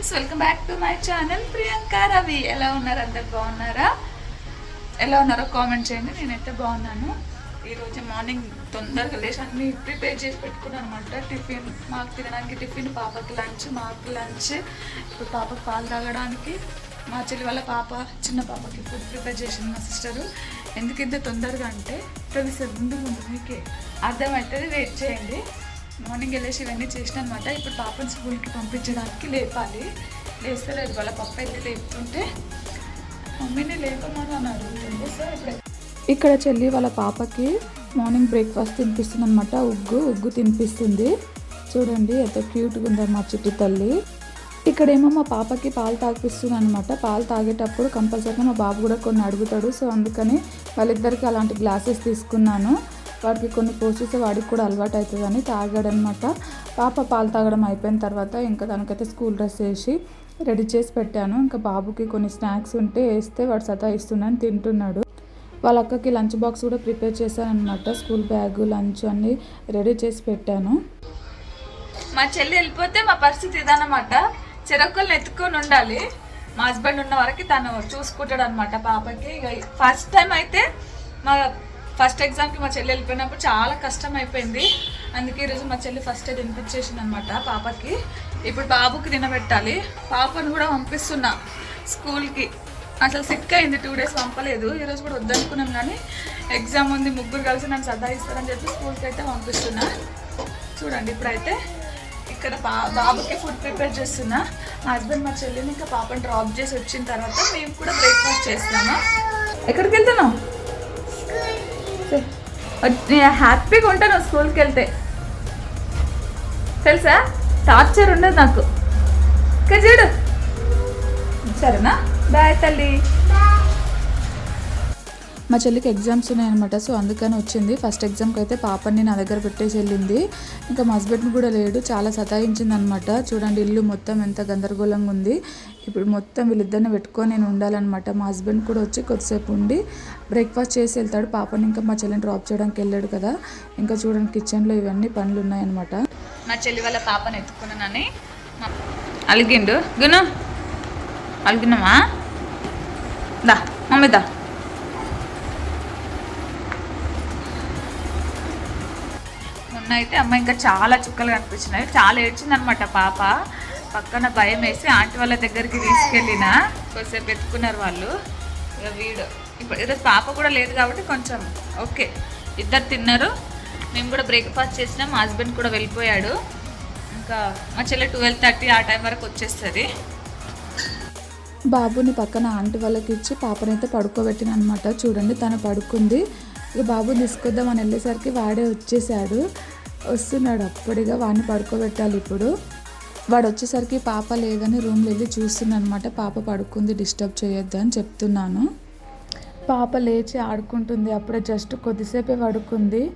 Friends welcome back to my channel. Priyanka Ravi ఎలా ఉన్నారు? అందరు బాగున్నారా? ఎలా ఉన్నారో కామెంట్ చేయండి. నేనైతే బాగున్నాను. ఈరోజు మార్నింగ్ తొందరగా లేచి అన్ని ప్రిపేర్ చేసి పెట్టుకున్నాను అనమాట టిఫిన్ మాకు తినడానికి టిఫిన్ పాపకి లంచ్ మాకు లంచ్. ఇప్పుడు పాపకి పాలు తాగడానికి మా చెల్లి వాళ్ళ పాప చిన్న పాపకి ఫుడ్ ప్రిపేర్ చేసింది మా సిస్టరు ఎందుకు ఇంత తొందరగా అంటే ప్రొఫెసర్ ముందు ముందు మీకే అర్థమవుతుంది. వెయిట్ చేయండి. మార్నింగ్ వెళ్ళేసి ఇవన్నీ చేసిన అనమాట ఇప్పుడు పాపని స్కూల్కి పంపించడానికి లేపాలి. లేస్తే లేదు వాళ్ళ పప్ప అయితే లేపుతుంటే మమ్మీని లేపమని అని అడుగుతుంది సో ఇక్కడ చెల్లి వాళ్ళ పాపకి మార్నింగ్ బ్రేక్ఫాస్ట్ తినిపిస్తుంది అనమాట ఉగ్గు ఉగ్గు తినిపిస్తుంది. చూడండి ఎంత క్యూట్గా ఉందో మా చిట్టి తల్లి. ఇక్కడేమో మా పాపకి పాలు తాగిపిస్తుంది అనమాట పాలు తాగేటప్పుడు కంపల్సరీగా మా బాబు కూడా కొన్ని అడుగుతాడు. సో అందుకని వాళ్ళిద్దరికి అలాంటి గ్లాసెస్ తీసుకున్నాను. వాడికి కొన్ని పోసేస్తే వాడికి కూడా అలవాటు అవుతుందని తాగాడనమాట. పాప పాలు తాగడం అయిపోయిన తర్వాత ఇంకా తనకైతే స్కూల్ డ్రెస్ వేసి రెడీ చేసి పెట్టాను. ఇంకా బాబుకి కొన్ని స్నాక్స్ ఉంటే వేస్తే వాడు సతాయిస్తున్నాను తింటున్నాడు. వాళ్ళ అక్కకి లంచ్ బాక్స్ కూడా ప్రిపేర్ చేశాను అనమాట స్కూల్ బ్యాగ్ లంచ్ అన్నీ రెడీ చేసి పెట్టాను. మా చెల్లి వెళ్ళిపోతే మా పరిస్థితి ఇదన్నమాట. చెరొక్కల్ని ఎత్తుకొని ఉండాలి. మా హస్బెండ్ ఉన్న వరకు తను చూసుకుంటాడు అనమాట పాపకి. ఇక ఫస్ట్ టైం అయితే మా ఫస్ట్ ఎగ్జామ్కి మా చెల్లి వెళ్ళిపోయినప్పుడు చాలా కష్టం అయిపోయింది. అందుకే ఈరోజు మా చెల్లి ఫస్ట్ తినిపించేసింది అనమాట పాపకి. ఇప్పుడు బాబుకి తినబెట్టాలి. పాపను కూడా పంపిస్తున్నా స్కూల్కి. అసలు సిక్ అయింది టూ డేస్ పంపలేదు. ఈరోజు కూడా వద్దనుకున్నాం కానీ ఎగ్జామ్ ఉంది ముగ్గురు కలిసి నన్ను సదాయిస్తారని చెప్పి స్కూల్కి అయితే పంపిస్తున్నా. చూడండి ఇప్పుడైతే ఇక్కడ బా బాబుకి ఫుడ్ ప్రిపేర్ చేస్తున్నా. మా హస్బెండ్ మా చెల్లిని ఇంకా పాపని డ్రాప్ చేసి వచ్చిన తర్వాత మేము కూడా బ్రేక్ఫాస్ట్ చేస్తున్నాము. ఎక్కడికి వెళ్తున్నాం నేను హ్యాపీగా ఉంటాను స్కూల్కి వెళ్తే తెలుసా? టార్చర్ ఉండదు నాకు. ఇంకా చూడు. సరేనా? బాయ్ తల్లి. మా చెల్లికి ఎగ్జామ్స్ ఉన్నాయన్నమాట. సో అందుకని వచ్చింది. ఫస్ట్ ఎగ్జామ్కి అయితే పాపని నా దగ్గర పెట్టేసి వెళ్ళింది. ఇంకా మా హస్బెండ్ కూడా లేడు. చాలా సతాయించింది అనమాట చూడండి ఇల్లు మొత్తం ఎంత గందరగోళంగా ఉంది. ఇప్పుడు మొత్తం వీళ్ళిద్దరిని పెట్టుకొని నేను ఉండాలన్నమాట. మా హస్బెండ్ కూడా వచ్చి కొద్దిసేపు ఉండి బ్రేక్ఫాస్ట్ చేసి వెళ్తాడు. పాపని ఇంకా మా చెల్లిని డ్రాప్ చేయడానికి వెళ్ళాడు కదా. ఇంకా చూడండి కిచెన్లో ఇవన్నీ పనులు ఉన్నాయన్నమాట మా చెల్లి వాళ్ళ పాపని ఎత్తుకున్నానని అలిగిండు. గును అలిగినామా దా మమ్మీ దా. మొన్న అయితే అమ్మ ఇంకా చాలా చుక్కలు కనిపించినాయి. చాలా ఏడ్చిందనమాట పాప. పక్కన భయం వేసి ఆంటీ వాళ్ళ దగ్గరికి తీసుకెళ్ళిన. కొద్దిసేపు ఎత్తుకున్నారు వాళ్ళు. ఇక వీడు ఇప్పుడు ఈరోజు పాప కూడా లేదు కాబట్టి కొంచెం ఓకే. ఇద్దరు తిన్నారు. మేము కూడా బ్రేక్ఫాస్ట్ చేసినాం. మా హస్బెండ్ కూడా వెళ్ళిపోయాడు. ఇంకా మా చెల్లె ట్వెల్వ్ థర్టీ ఆ టైం వరకు వచ్చేస్తుంది. బాబుని పక్కన ఆంటీ వాళ్ళకి ఇచ్చి పాపనైతే పడుకోబెట్టిన అనమాట చూడండి తను పడుకుంది. ఇక తీసుకొద్దాం అని వెళ్ళేసరికి వాడే వచ్చేసాడు. వస్తున్నాడు అప్పటిగా వాడిని పడుకోబెట్టాలి ఇప్పుడు. వాడు వచ్చేసరికి పాప లేదని రూమ్లో వెళ్ళి చూస్తున్నాను అనమాట పాప పడుకుంది డిస్టర్బ్ చేయొద్దు అని చెప్తున్నాను. పాప లేచి ఆడుకుంటుంది. అప్పుడే జస్ట్ కొద్దిసేపే పడుకుంది.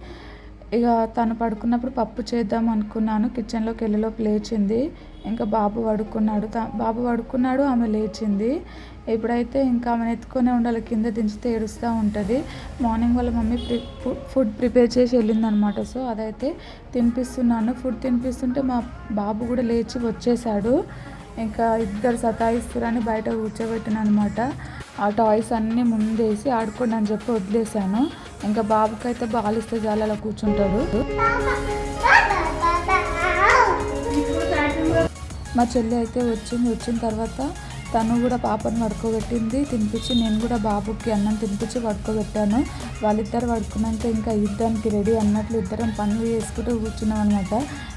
ఇక తను పడుకున్నప్పుడు పప్పు చేద్దాం అనుకున్నాను. కిచెన్లోకి వెళ్ళలోపు లేచింది ఇంకా బాబు పడుకున్నాడు. త- బాబు పడుకున్నాడు ఆమె లేచింది. ఎప్పుడైతే ఇంకా ఆమెను ఎత్తుకొనే ఉండాలి. కింద దించితే ఏడుస్తూ ఉంటుంది. మార్నింగ్ వాళ్ళ మమ్మీ ప్రి ఫు- ఫుడ్ ప్రిపేర్ చేసి వెళ్ళిందనమాట. సో అదైతే తినిపిస్తున్నాను. ఫుడ్ తినిపిస్తుంటే మా బాబు కూడా లేచి వచ్చేసాడు. ఇంకా ఇద్దరు సతాయిస్తురని బయట కూర్చోబెట్టిన అనమాట ఆ టాయ్స్ అన్నీ ముందేసి ఆడుకోండి అని చెప్పి వదిలేశాను. ఇంకా బాబుకైతే బాల్ ఇస్తే చాలు అలా కూర్చుంటాడు. మా చెల్లి అయితే వచ్చింది వచ్చిన తర్వాత తను కూడా పాపను పడుకోబెట్టింది తినిపించి నేను కూడా బాబుకి అన్నం తినిపించి పడుకోబెట్టాను. వాళ్ళిద్దరు పడుకున్నాక ఇంకా యుద్ధానికి రెడీ అన్నట్లు ఇద్దరం పనులు చేసుకుంటూ కూర్చున్నాం అనమాట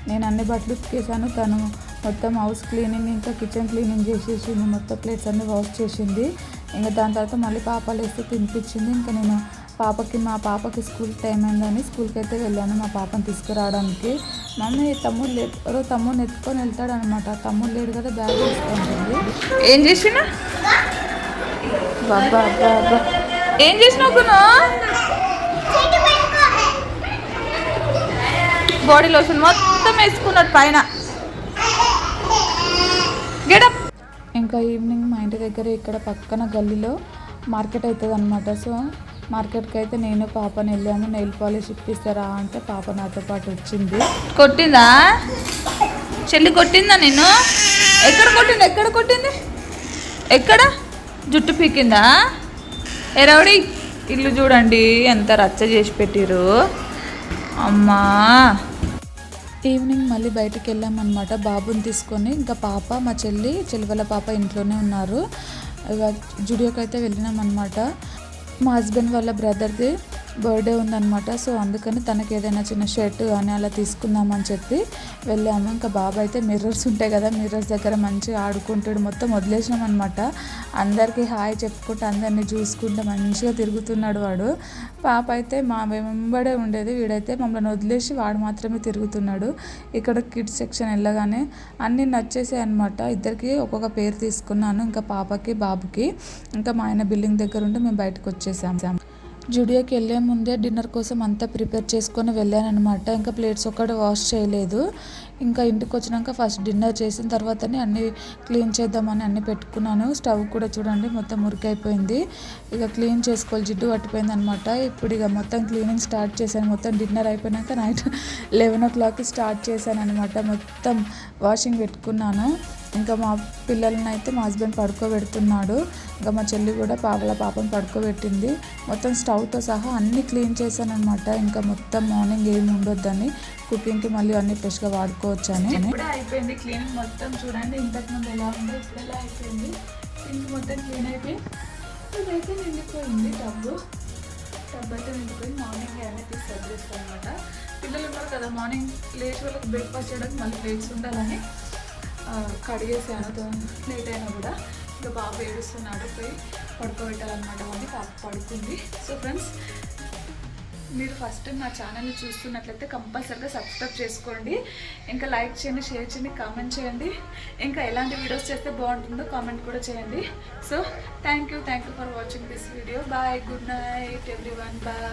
నేను అన్ని బట్టలు ఉతికేసాను తను మొత్తం హౌస్ క్లీనింగ్ ఇంకా కిచెన్ క్లీనింగ్ చేసేసింది మొత్తం ప్లేట్స్ అన్ని వాష్ చేసింది. ఇంకా దాని తర్వాత మళ్ళీ పాపాలు వేస్తే తినిపించింది. ఇంకా నేను పాపకి మా పాపకి స్కూల్ టైం అయిందని స్కూల్కి అయితే వెళ్ళాను మా పాపని తీసుకురావడానికి. మమ్మీ తమ్ముడు లేదు ఎవరో తమ్ముడిని ఎత్తుకొని వెళ్తాడు అనమాట తమ్ముడు లేడు కదా బ్యాగ్ తీసుకుంటుంది ఏం చేసినా? బాబా అబ్బా ఏం చేసినావు బాడీ లోషన్ మొత్తం వేసుకున్నాడు పైన. గెటప్ ఇంకా ఈవినింగ్ మా ఇంటి దగ్గర ఇక్కడ పక్కన గల్లీలో మార్కెట్ అవుతుంది అనమాట సో మార్కెట్కి అయితే నేను పాపని వెళ్ళాము నెయిల్ పాలిష్ ఇప్పిస్తారా అంటే పాప నాతో పాటు వచ్చింది. కొట్టిందా? చెల్లి కొట్టిందా నేను ఎక్కడ కొట్టింది? ఎక్కడ కొట్టింది? ఎక్కడ? జుట్టు పీకిందా? ఏ రౌడీ ఇల్లు చూడండి ఎంత రచ్చ చేసి పెట్టిరు అమ్మా. ఈవినింగ్ మళ్ళీ బయటికి వెళ్ళామన్నమాట. బాబుని తీసుకొని ఇంకా పాప మా చెల్లి చెల్లివల పాప ఇంట్లోనే ఉన్నారు. జుడియోకి అయితే వెళ్ళినామన్నమాట. మా హస్బెండ్ వాళ్ళ బ్రదర్ది బర్త్డే ఉందన్నమాట. సో అందుకని తనకి ఏదైనా చిన్న షర్ట్ కానీ అలా తీసుకుందామని చెప్పి వెళ్ళాము. ఇంకా బాబు అయితే మిర్రర్స్ ఉంటాయి కదా మిర్రర్స్ దగ్గర మంచిగా ఆడుకుంటాడు. మొత్తం వదిలేసినాం అనమాట అందరికీ హాయ్ చెప్పుకుంటూ అందరినీ చూసుకుంటూ మంచిగా తిరుగుతున్నాడు వాడు. పాప అయితే మా వెంబడే ఉండేది. వీడైతే మమ్మల్ని వదిలేసి వాడు మాత్రమే తిరుగుతున్నాడు. ఇక్కడ కిడ్స్ సెక్షన్ వెళ్ళగానే అన్నీ నచ్చేసాయి అనమాట ఇద్దరికి ఒక్కొక్క పేరు తీసుకున్నాను ఇంకా పాపకి బాబుకి. ఇంకా మా ఆయన బిల్డింగ్ దగ్గర ఉంటే మేము బయటకు వచ్చేసాం జుడియోకి వెళ్ళే ముందే డిన్నర్ కోసం అంతా ప్రిపేర్ చేసుకొని వెళ్ళానమాట ఇంకా ప్లేట్స్ ఒక్కటి వాష్ చేయలేదు. ఇంకా ఇంటికి వచ్చినాక ఫస్ట్ డిన్నర్ చేసిన తర్వాతనే అన్ని క్లీన్ చేద్దామని అన్నీ పెట్టుకున్నాను. స్టవ్ కూడా చూడండి మొత్తం మురికైపోయింది ఇక క్లీన్ చేసుకోవాలి జిడ్డు పట్టిపోయింది అనమాట ఇప్పుడు ఇక మొత్తం క్లీనింగ్ స్టార్ట్ చేశాను. మొత్తం డిన్నర్ అయిపోయినాక నైట్ లెవెన్ ఓ క్లాక్కి స్టార్ట్ చేశాను అనమాట మొత్తం వాషింగ్ పెట్టుకున్నాను. ఇంకా మా పిల్లలని అయితే మా హస్బెండ్ పడుకోబెడుతున్నాడు. ఇంకా మా చెల్లి కూడా పాపల పాపను పడుకోబెట్టింది. మొత్తం స్టవ్తో సహా అన్నీ క్లీన్ చేశాను అనమాట ఇంకా మొత్తం మార్నింగ్ ఏమి ఉండొద్దని కుకింగ్కి మళ్ళీ అన్ని ఫ్రెష్గా వాడుకోవచ్చు అని అయిపోయింది క్లీనింగ్ మొత్తం చూడండి ఇంతకు ముందు ఎలా ఉందో ఇప్పుడు ఎలా అయిపోయింది. సింక్ మొత్తం క్లీన్ అయిపోయి ఇదైతే నిండిపోయింది డబ్బు డబ్బు అయితే నిండిపోయి మార్నింగ్ అన్నీ తీసి సర్దేస్తాను అనమాట పిల్లలు ఉన్నారు కదా మార్నింగ్ లేచి వాళ్ళకి బ్రేక్ఫాస్ట్ చేయడానికి మళ్ళీ ప్లేట్స్ ఉండాలని. కడిగేసాను. లేట్ అయినా కూడా ఇంకా బాబు ఏడుస్తున్నాడు. పోయి పడుకోబెట్టాలన్నమాట. అని పాప పడుకుంది. సో ఫ్రెండ్స్ మీరు ఫస్ట్ నా ఛానల్ని చూస్తున్నట్లయితే కంపల్సరీగా సబ్స్క్రైబ్ చేసుకోండి. ఇంకా లైక్ చేయండి షేర్ చేయండి కామెంట్ చేయండి. ఇంకా ఎలాంటి వీడియోస్ చేస్తే బాగుంటుందో కామెంట్ కూడా చేయండి. So thank you thank you for watching this video. Bye good night everyone bye.